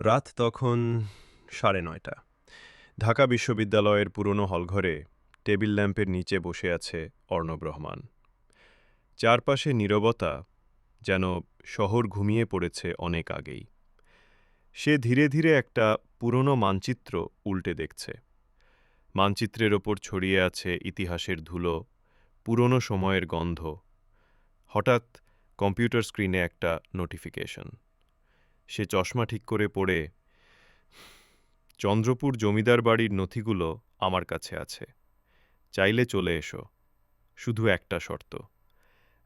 রাত তখন সাড়ে নয়টা। ঢাকা বিশ্ববিদ্যালয়ের পুরনো হলঘরে টেবিল ল্যাম্পের নিচে বসে আছে অর্ণব রহমান। চারপাশে নীরবতা যেন শহর ঘুমিয়ে পড়েছে অনেক আগেই। সে ধীরে ধীরে একটা পুরনো মানচিত্র উল্টে দেখছে। মানচিত্রের ওপর ছড়িয়ে আছে ইতিহাসের ধুলো, পুরনো সময়ের গন্ধ। হঠাৎ কম্পিউটার স্ক্রিনে একটা নোটিফিকেশন। সে চশমা ঠিক করে পড়ে, চন্দ্রপুর জমিদার বাড়ির নথিগুলো আমার কাছে আছে। চাইলে চলে এসো। শুধু একটা শর্ত,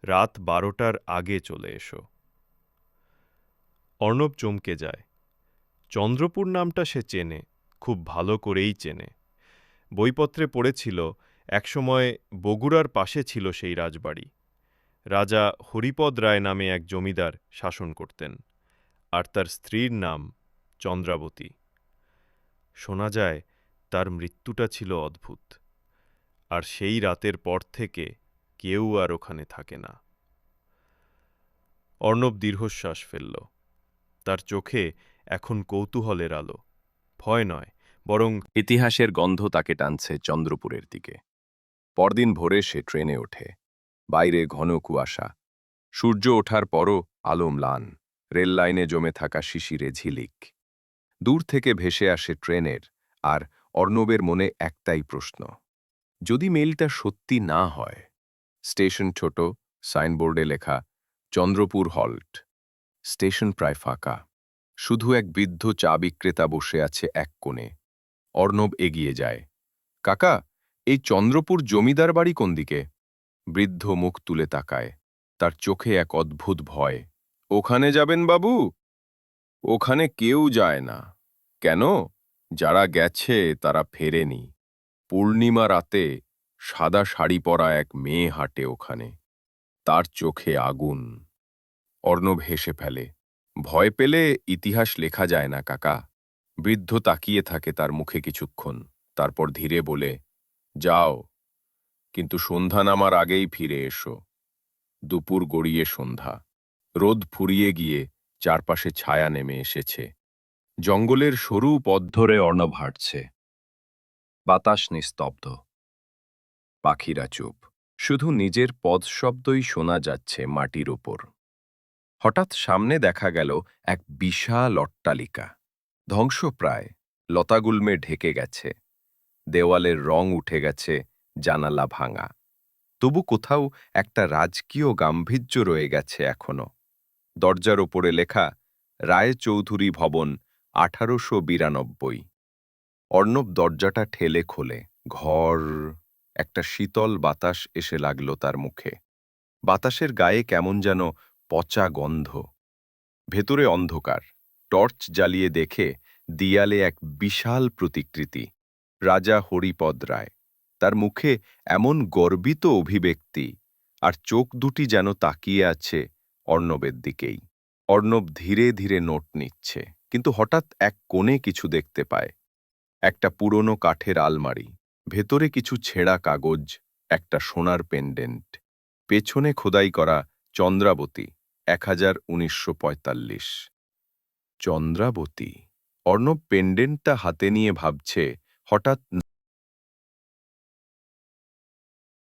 রাত বারোটার আগে চলে এসো অর্ণব চমকে যায়। চন্দ্রপুর নামটা সে চেনে, খুব ভালো করেই চেনে। বইপত্রে পড়েছিল, একসময় বগুড়ার পাশে ছিল সেই রাজবাড়ি। রাজা হরিপদ রায় নামে এক জমিদার শাসন করতেন। আর তার স্ত্রীর নাম চন্দ্রাবতী। শোনা যায়, তার মৃত্যুটা ছিল অদ্ভুত। আর সেই রাতের পর থেকে কেউ আর ওখানে থাকে না। অর্ণব দীর্ঘশ্বাস ফেলল। তার চোখে এখন কৌতূহলের আলো। ভয় নয়, বরং ইতিহাসের গন্ধ তাকে টানছে চন্দ্রপুরের দিকে। পরদিন ভোরে সে ট্রেনে ওঠে। বাইরে ঘন কুয়াশা। সূর্য ওঠার পরও আলো ম্লান। রেল লাইনে জমে থাকা শিশিরে ঝিলিক। দূর থেকে ভেসে আসে ট্রেনের, আর অর্ণবের মনে একটাই প্রশ্ন, যদি মেলটা সত্যি না হয়? স্টেশন ছোট, সাইনবোর্ডে লেখা, চন্দ্রপুর হল্ট। স্টেশন প্রায় ফাঁকা। শুধু এক বৃদ্ধ চা বিক্রেতা বসে আছে এক কোণে। অর্ণব এগিয়ে যায়। কাকা, এই চন্দ্রপুর জমিদার বাড়ি কোন দিকে? বৃদ্ধ মুখ তুলে তাকায়। তার চোখে এক অদ্ভুত ভয়। ওখানে যাবেন বাবু? ওখানে কেউ যায় না। কেন? যারা গেছে তারা ফেরেনি। পূর্ণিমা রাতে সাদা শাড়ি পরা এক মেয়ে হাঁটে ওখানে। তার চোখে আগুন। অর্ণব হেসে ফেলে। ভয় পেলে ইতিহাস লেখা যায় না, কাকা। বৃদ্ধ তাকিয়ে থাকে তার মুখে কিছুক্ষণ। তারপর ধীরে বলে, যাও। কিন্তু সন্ধ্যা নামার আগেই ফিরে এসো। দুপুর গড়িয়ে সন্ধ্যা। রোদ ফুরিয়ে গিয়ে চারপাশে ছায়া নেমে এসেছে। জঙ্গলের সরু পথ ধরে অর্ণব হাঁটছে। বাতাস নিস্তব্ধ। পাখিরা চুপ। শুধু নিজের পদশব্দই শোনা যাচ্ছে মাটির ওপর। হঠাৎ সামনে দেখা গেল এক বিশাল অট্টালিকা। ধ্বংসপ্রায়। লতাগুল্মে ঢেকে গেছে। দেওয়ালের রং উঠে গেছে, জানালা ভাঙা। তবু কোথাও একটা রাজকীয় গাম্ভীর্য রয়ে গেছে এখনও। দরজার ওপরে লেখা রায় চৌধুরী ভবন, আঠারোশো বিরানব্বই। অর্ণব দরজাটা ঠেলে খোলে। ঘর, একটা শীতল বাতাস এসে লাগল তার মুখে। বাতাসের গায়ে কেমন যেন পচা গন্ধ। ভেতরে অন্ধকার। টর্চ জ্বালিয়ে দেখে দিয়ালে এক বিশাল প্রতিকৃতি, রাজা হরিপদ রায়। তার মুখে এমন গর্বিত অভিব্যক্তি, আর চোখ দুটি যেন তাকিয়ে আছে অর্ণবের দিকেই। অর্ণব ধীরে ধীরে নোট নিচ্ছে, কিন্তু হঠাৎ এক কোণে কিছু দেখতে পায়। একটা পুরনো কাঠের আলমারি, ভেতরে কিছু ছেঁড়া কাগজ, একটা সোনার পেন্ডেন্ট, পেছনে খোদাই করা চন্দ্রাবতী, এক হাজার উনিশশো চন্দ্রাবতী? অর্ণব পেন্ডেন্টটা হাতে নিয়ে ভাবছে, হঠাৎ